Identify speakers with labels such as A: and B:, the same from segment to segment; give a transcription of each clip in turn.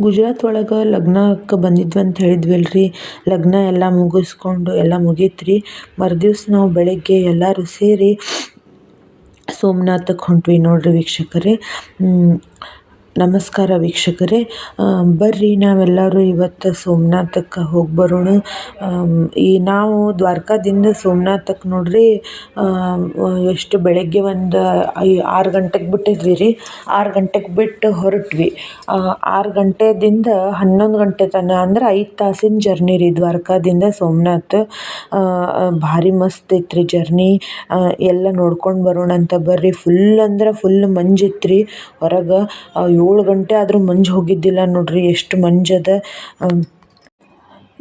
A: ಗುಜರಾತ್ ಒಳಗೆ ಲಗ್ನಕ್ಕೆ ಬಂದಿದ್ವಿ ಅಂತ ಹೇಳಿದ್ವಿ ಅಲ್ರಿ ಲಗ್ನ ಎಲ್ಲ ಮುಗಿಸ್ಕೊಂಡು ಎಲ್ಲ ಮುಗೀತು ರೀ ಮರುದಿವ್ಸ ನಾವು ಬೆಳಗ್ಗೆ ಎಲ್ಲರೂ ಸೇರಿ ಸೋಮನಾಥಕ್ಕೆ ಹೊಂಟ್ವಿ ನೋಡಿರಿ ವೀಕ್ಷಕರೇ. ನಮಸ್ಕಾರ ವೀಕ್ಷಕರೇ. ಬರ್ರಿ, ನಾವೆಲ್ಲರೂ ಇವತ್ತು ಸೋಮನಾಥಕ್ಕೆ ಹೋಗಿ ಬರೋಣ. ಈ ನಾವು ದ್ವಾರಕಾದಿಂದ ಸೋಮನಾಥಕ್ಕೆ ನೋಡ್ರಿ ಎಷ್ಟು ಬೆಳಗ್ಗೆ ಒಂದು ಐ, ಆರು ಗಂಟೆಗೆ ಬಿಟ್ಟಿದ್ವಿ ರೀ. ಆರು ಗಂಟೆಗೆ ಬಿಟ್ಟು ಹೊರಟ್ವಿ. ಆರು ಗಂಟೆದಿಂದ ಹನ್ನೊಂದು ಗಂಟೆ ತನಕ ಅಂದ್ರೆ ಐದು ತಾಸಿನ ಜರ್ನಿ ರೀ ದ್ವಾರಕಾದಿಂದ ಸೋಮನಾಥ. ಭಾರಿ ಮಸ್ತ್ ಇತ್ತು ರೀ ಜರ್ನಿ ಎಲ್ಲ ನೋಡ್ಕೊಂಡು ಬರೋಣ ಅಂತ ಬರ್ರಿ. ಫುಲ್ ಅಂದ್ರೆ ಫುಲ್ ಮಂಜು ಇತ್ತು ರೀ ಹೊರಗೆ ಏಳು ಗಂಟೆ ಆದರೂ ಮಂಜು ಹೋಗಿದ್ದಿಲ್ಲ ನೋಡ್ರಿ, ಎಷ್ಟು ಮಂಜದ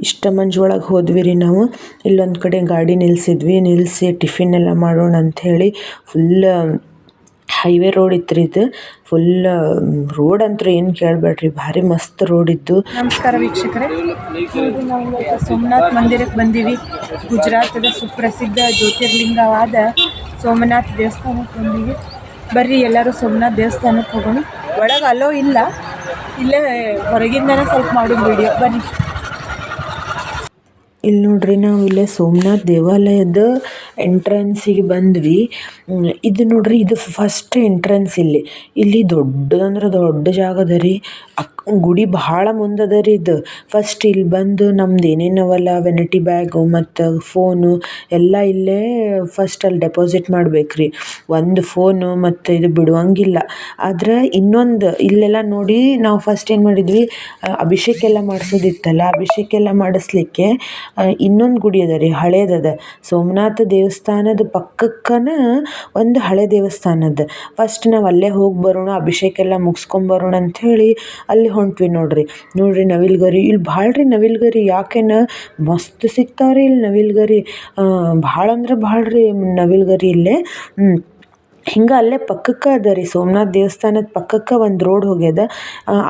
A: ಇಷ್ಟ ಮಂಜು ಒಳಗೆ ಹೋದ್ವಿ ರೀ ನಾವು. ಇಲ್ಲೊಂದು ಕಡೆ ಗಾಡಿ ನಿಲ್ಲಿಸಿದ್ವಿ ನಿಲ್ಲಿಸಿ ಟಿಫಿನ್ ಎಲ್ಲ ಮಾಡೋಣ ಅಂಥೇಳಿ ಫುಲ್ ಹೈವೇ ರೋಡ್ ಇತ್ತು ಇದು. ಫುಲ್ ರೋಡ್ ಅಂತೂ ಏನು ಕೇಳಬೇಡ್ರಿ, ಭಾರಿ ಮಸ್ತ್ ರೋಡ್ ಇದ್ದು.
B: ನಮಸ್ಕಾರ ವೀಕ್ಷಕರೇ. ನಾವು ಸೋಮನಾಥ್ ಮಂದಿರಕ್ಕೆ ಬಂದೀವಿ. ಗುಜರಾತದ ಸುಪ್ರಸಿದ್ಧ ಜ್ಯೋತಿರ್ಲಿಂಗವಾದ ಸೋಮನಾಥ್ ದೇವಸ್ಥಾನಕ್ಕೆ ಬಂದೀವಿ. ಬರ್ರಿ ಎಲ್ಲರೂ ಸೋಮನಾಥ್ ದೇವಸ್ಥಾನಕ್ಕೆ ಹೋಗೋಣ. ಒಳಗೆ ಅಲೋ ಇಲ್ಲ. ಇಲ್ಲೇ ಹೊರಗಿಂದನೇ ಸ್ವಲ್ಪ ಮಾಡೋದು ವಿಡಿಯೋ ಬನ್ನಿ.
A: ಇಲ್ಲಿ ನೋಡ್ರಿ ನಾವು ಇಲ್ಲೇ ಸೋಮನಾಥ ದೇವಾಲಯದ ಎಂಟ್ರೆನ್ಸಿಗೆ ಬಂದ್ವಿ. ಇದು ನೋಡ್ರಿ, ಇದು ಫಸ್ಟ್ ಎಂಟ್ರೆನ್ಸ್ ಇಲ್ಲಿ. ಇಲ್ಲಿ ದೊಡ್ಡದಂದ್ರೆ ದೊಡ್ಡ ಜಾಗ ಅದ ರೀ. ಗುಡಿ ಭಾಳ ಮುಂದೆ ಅದ ರೀ ಇದು. ಫಸ್ಟ್ ಇಲ್ಲಿ ಬಂದು ನಮ್ದು ಏನೇನು ಅವಲ್ಲ ವೆನಿಟಿ ಬ್ಯಾಗು ಮತ್ತು ಫೋನು ಎಲ್ಲ ಇಲ್ಲೇ ಫಸ್ಟ್ ಅಲ್ಲಿ ಡೆಪಾಸಿಟ್ ಮಾಡ್ಬೇಕು ರೀ ಒಂದು ಫೋನು ಮತ್ತು ಇದು ಬಿಡುವಂಗಿಲ್ಲ. ಆದ್ರೆ ಇನ್ನೊಂದು ಇಲ್ಲೆಲ್ಲ ನೋಡಿ ನಾವು ಫಸ್ಟ್ ಏನು ಮಾಡಿದ್ವಿ ಅಭಿಷೇಕ ಎಲ್ಲ ಮಾಡಿಸೋದಿತ್ತಲ್ಲ, ಅಭಿಷೇಕ ಎಲ್ಲ ಮಾಡಿಸ್ಲಿಕ್ಕೆ ಇನ್ನೊಂದು ಗುಡಿ ಅದ ರೀ ಹಳೇದದ. ಸೋಮನಾಥ ದೇವಸ್ಥಾನದ ಪಕ್ಕಕ್ಕನ ಒಂದು ಹಳೆ ದೇವಸ್ಥಾನದ. ಫಸ್ಟ್ ನಾವು ಅಲ್ಲೇ ಹೋಗಿ ಬರೋಣ, ಅಭಿಷೇಕ ಎಲ್ಲ ಮುಗಿಸ್ಕೊಂಬರೋಣ ಅಂಥೇಳಿ ಅಲ್ಲಿ ಹೊಂಟ್ವಿ ನೋಡ್ರಿ. ನೋಡ್ರಿ ನವಿಲುಗರಿ ಇಲ್ಲಿ ಭಾಳ ರೀ ನವಿಲುಗರಿ ಯಾಕೆನ ಮಸ್ತ್ ಸಿಗ್ತಾವೆ ರೀ ಇಲ್ಲಿ ನವಿಲುಗರಿ ಭಾಳ ಅಂದ್ರೆ ಭಾಳ ರೀ ನವಿಲುಗರಿ ಇಲ್ಲೇ. ಹಿಂಗೆ ಅಲ್ಲೇ ಪಕ್ಕಕ್ಕೆ ಅದ ರೀ ಸೋಮನಾಥ ದೇವಸ್ಥಾನದ ಪಕ್ಕಕ್ಕೆ ಒಂದು ರೋಡ್ ಹೋಗ್ಯದ.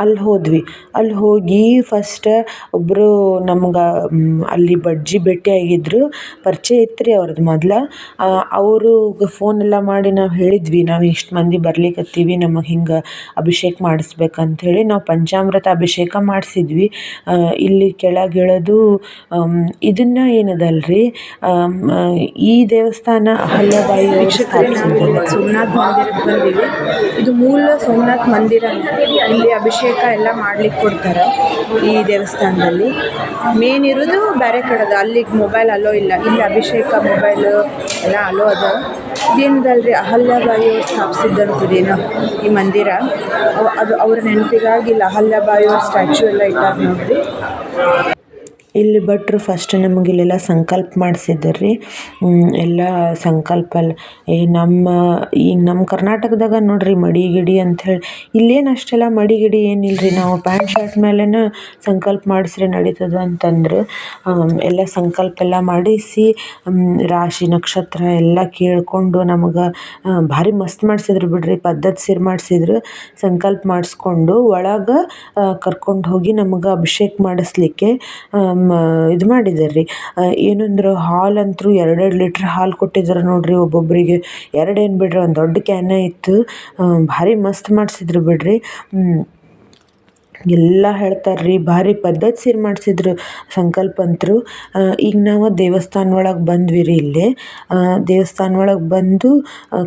A: ಅಲ್ಲಿ ಹೋದ್ವಿ. ಅಲ್ಲಿ ಹೋಗಿ ಫಸ್ಟ್ ಒಬ್ಬರು ನಮ್ಗೆ ಅಲ್ಲಿ ಬಡ್ಜಿ ಭೇಟಿಯಾಗಿದ್ರು ಪರಿಚಯ ಇತ್ತು ರೀ ಅವ್ರದ್ದು ಮೊದ್ಲು. ಅವರು ಫೋನ್ ಎಲ್ಲ ಮಾಡಿ ನಾವು ಹೇಳಿದ್ವಿ, ನಾವು ಇಷ್ಟು ಮಂದಿ ಬರ್ಲಿಕತ್ತೀವಿ, ನಮಗೆ ಹಿಂಗೆ ಅಭಿಷೇಕ ಮಾಡಿಸ್ಬೇಕಂಥೇಳಿ ನಾವು ಪಂಚಾಮೃತ ಅಭಿಷೇಕ ಮಾಡಿಸಿದ್ವಿ. ಇಲ್ಲಿ ಕೆಳಗೆ ಇದನ್ನ ಇದನ್ನು ಏನದಲ್ರಿ? ಈ ದೇವಸ್ಥಾನ ಅಹಲ್ಯಾಬಾಯಿ
B: ಸೋಮನಾಥ್ ಮಂದಿರಕ್ಕೆ ಬಂದೀವಿ. ಇದು ಮೂಲ ಸೋಮನಾಥ್ ಮಂದಿರ ಇಲ್ಲಿ ಅಭಿಷೇಕ ಎಲ್ಲ ಮಾಡ್ಲಿಕ್ಕೆ ಕೊಡ್ತಾರೆ ಈ ದೇವಸ್ಥಾನದಲ್ಲಿ. ಮೇನ್ ಇರೋದು ಬೇರೆ ಕಡೆದು, ಅಲ್ಲಿಗೆ ಮೊಬೈಲ್ ಅಲೋ ಇಲ್ಲ. ಇಲ್ಲಿ ಅಭಿಷೇಕ ಮೊಬೈಲ್ ಎಲ್ಲ ಅಲೋ ಅದ. ಇದೇನದಲ್ರಿ? ಅಹಲ್ಯಬಾಯಿ ಸ್ಥಾಪಿಸಿದ್ದಂಥದ್ದೇನೋ ಈ ಮಂದಿರ. ಅದು ಅವ್ರ ನೆನಪಿಗಾಗಿ ಇಲ್ಲಿ ಅಹಲ್ಯಬಾಯಿ ಸ್ಟ್ಯಾಚ್ಯೂ ಎಲ್ಲ ಇಟ್ಟಾಗ ನೋಡ್ರಿ.
A: ಇಲ್ಲಿ ಭಟ್ರು ಫಸ್ಟ್ ನಮಗೆ ಇಲ್ಲೆಲ್ಲ ಸಂಕಲ್ಪ ಮಾಡಿಸಿದ್ರು ರೀ ಎಲ್ಲ ಸಂಕಲ್ಪ ಏ, ನಮ್ಮ ಈಗ ನಮ್ಮ ಕರ್ನಾಟಕದಾಗ ನೋಡ್ರಿ ಮಡಿ ಗಿಡಿ ಅಂಥೇಳಿ ಇಲ್ಲೇನು ಅಷ್ಟೆಲ್ಲ ಮಡಿ ಗಿಡಿ ಏನಿಲ್ಲ ರೀ ನಾವು ಪ್ಯಾಂಟ್ ಶರ್ಟ್ ಮೇಲೇನ ಸಂಕಲ್ಪ ಮಾಡಿಸ್ರೆ ನಡೀತದೆ ಅಂತಂದ್ರು. ಎಲ್ಲ ಸಂಕಲ್ಪ ಎಲ್ಲ ಮಾಡಿಸಿ ರಾಶಿ ನಕ್ಷತ್ರ ಎಲ್ಲ ಕೇಳಿಕೊಂಡು ನಮಗೆ ಭಾರಿ ಮಸ್ತ್ ಮಾಡಿಸಿದ್ರು ಬಿಡ್ರಿ. ಪದ್ಧತಿ ಸಿರ್ ಮಾಡಿಸಿದ್ರು. ಸಂಕಲ್ಪ ಮಾಡಿಸ್ಕೊಂಡು ಒಳಗೆ ಕರ್ಕೊಂಡು ಹೋಗಿ ನಮಗೆ ಅಭಿಷೇಕ ಮಾಡಿಸ್ಲಿಕ್ಕೆ ಇದು ಮಾಡಿದ್ದಾರೆ ರೀ ಏನಂದ್ರೆ ಹಾಲು ಅಂತೂ ಎರಡೆರಡು ಲೀಟ್ರ್ ಹಾಲು ಕೊಟ್ಟಿದ್ದಾರೆ ನೋಡಿರಿ ಒಬ್ಬೊಬ್ಬರಿಗೆ ಎರಡು ಏನು ಬಿಡ್ರಿ, ಒಂದು ದೊಡ್ಡ ಕ್ಯಾನೇ ಇತ್ತು. ಭಾರಿ ಮಸ್ತ್ ಮಾಡಿಸಿದ್ರು ಬಿಡ್ರಿ. ಎಲ್ಲ ಹೇಳ್ತಾರೆ ರೀ ಭಾರಿ ಪದ್ಧತಿ ಸೀರೆ ಮಾಡಿಸಿದ್ರು ಸಂಕಲ್ಪ ಅಂತರು ಈಗ ನಾವು ದೇವಸ್ಥಾನ ಒಳಗೆ ಬಂದ್ವಿ ರೀ ಇಲ್ಲಿ ದೇವಸ್ಥಾನ ಒಳಗೆ ಬಂದು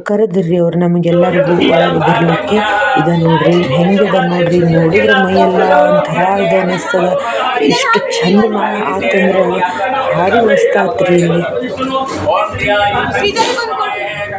A: ಕರೆದ್ರು ರೀ ಅವ್ರು ನಮಗೆಲ್ಲರಿಗೂ ಒಳಗೆ ಬರಲಿಕ್ಕೆ. ಇದು ನೋಡ್ರಿ ಹೆಂಗಿದೆ ನೋಡ್ರಿ, ನೋಡಿದ್ರೆ ಮೈಯೆಲ್ಲ ಒಂಥರ ಇದು ಅನ್ನಿಸ್ತದ ಇಷ್ಟು ಚಂದ ಆತಂದ್ರೆ ಭಾರಿ ಮಸ್ತ್ ಆತು ರೀ ಇಲ್ಲಿ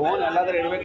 C: ಫೋನ್ ಎಲ್ಲಾದ್ರೂ ಇಡ್ಬೇಕು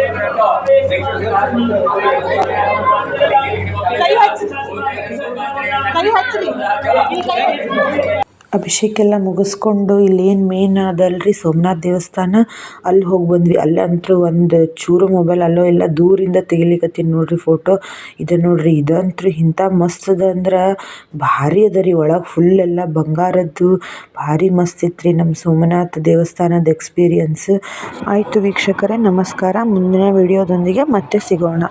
D: కై వచ్చింది కై వచ్చింది
A: ಅಭಿಷೇಕ ಎಲ್ಲ ಮುಗಿಸ್ಕೊಂಡು ಇಲ್ಲಿ ಏನು ಮೇನ್ ಅದಲ್ರಿ? ಸೋಮನಾಥ ದೇವಸ್ಥಾನ. ಅಲ್ಲಿ ಹೋಗಿ ಬಂದ್ವಿ. ಅಲ್ಲಂತೂ ಒಂದು ಚೂರು ಮೊಬೈಲ್ ಅಲ್ಲೋ ಎಲ್ಲ ದೂರಿಂದ ತೆಗಿಲಿಕತ್ತೀನಿ ನೋಡ್ರಿ ಫೋಟೋ ಇದು ನೋಡ್ರಿ ಇದಂತೂ ಇಂಥ ಮಸ್ತ್ ಅದ ಅಂದ್ರೆ ಭಾರಿ ಅದ ರೀ. ಒಳಗೆ ಫುಲ್ ಎಲ್ಲ ಬಂಗಾರದ್ದು ಭಾರಿ ಮಸ್ತ್ ಇತ್ತು ರೀ ನಮ್ಮ ಸೋಮನಾಥ ದೇವಸ್ಥಾನದ ಎಕ್ಸ್ಪೀರಿಯನ್ಸ್ ಆಯಿತು ವೀಕ್ಷಕರೇ, ನಮಸ್ಕಾರ. ಮುಂದಿನ ವಿಡಿಯೋದೊಂದಿಗೆ ಮತ್ತೆ ಸಿಗೋಣ.